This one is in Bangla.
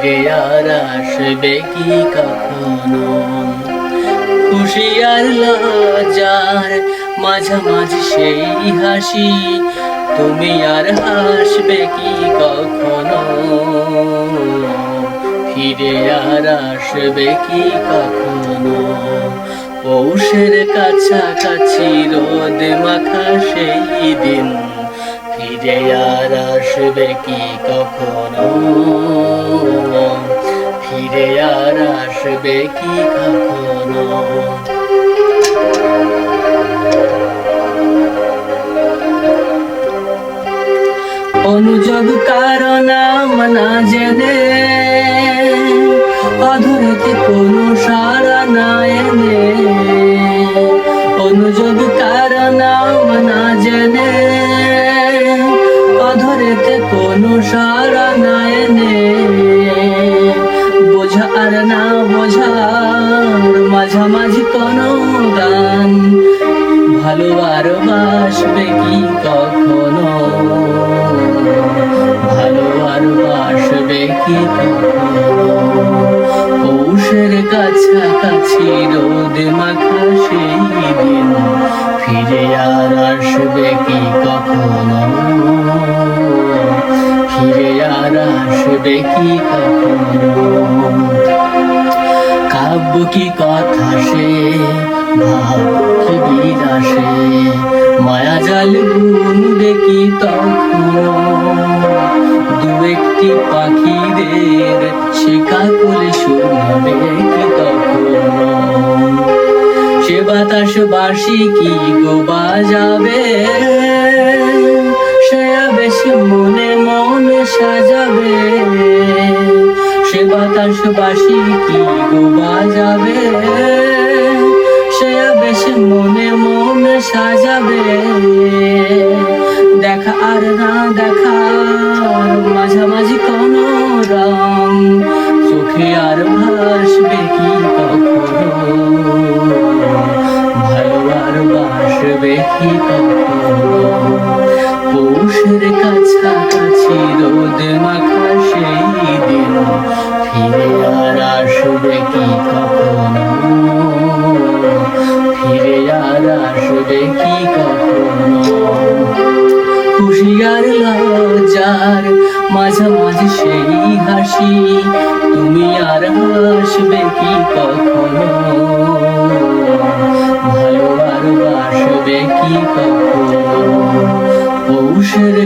ফিরে আর আসবে কি কখনো? খুশি আর লজার মাঝামাঝি সেই হাসি, তুমি আর হাসবে কি কখনো? ফিরে আর আসবে কি কখনো? পৌষের কাছাকাছি রোদ মাখা সেই দিন, ফিরে আর আসবে কি কখনো? ফিরে আর আসবে কি কখনো? অনুযোগ কারণ না জেনে, অধরতে কোনো সারা না এনে। অনুযোগ কারণ না জেনে, অধরেতে কোনো সারা না এনে। মাঝামাঝি কোনো গান। ভালো আর বাসবে কি কখনো? ভালো আর বাসবে কি কখনো? পৌষের কাছাকাছি রোদ মাখা সেই দিন। ফিরে আর আসবে কি কখনো? ফিরে আর আসবে কি কখনো? কাব্য কি কথা সে ভাব মায়া জাল বুনবে কি তখন? দু একটি পাখিদের শেখা কোলে শুনবে কি তখন? সে বাতাস বাসি কি গো বাজাবে? সে বেশি মনে মনে সাজাবে সে বাসি কি গো বাজাবে? সে বেশি মনে মনে সাজাবে। দেখা আর না দেখার মাঝামাঝি কোন রং। চোখে আর ভাসবে কি কখনো? ভালো আর বাসবে কি কখনো? কাছাকাছি রোদ মাখা সেই দিন ফিরে আসবে কখনো? ফিরে আর আসবে কি কখনো? খুশি আর লজ্জার মাঝামাঝি সেই হাসি, তুমি আর হাসবে কি কখনো? ভালো আর বাসবে কি কখনো? পৌষের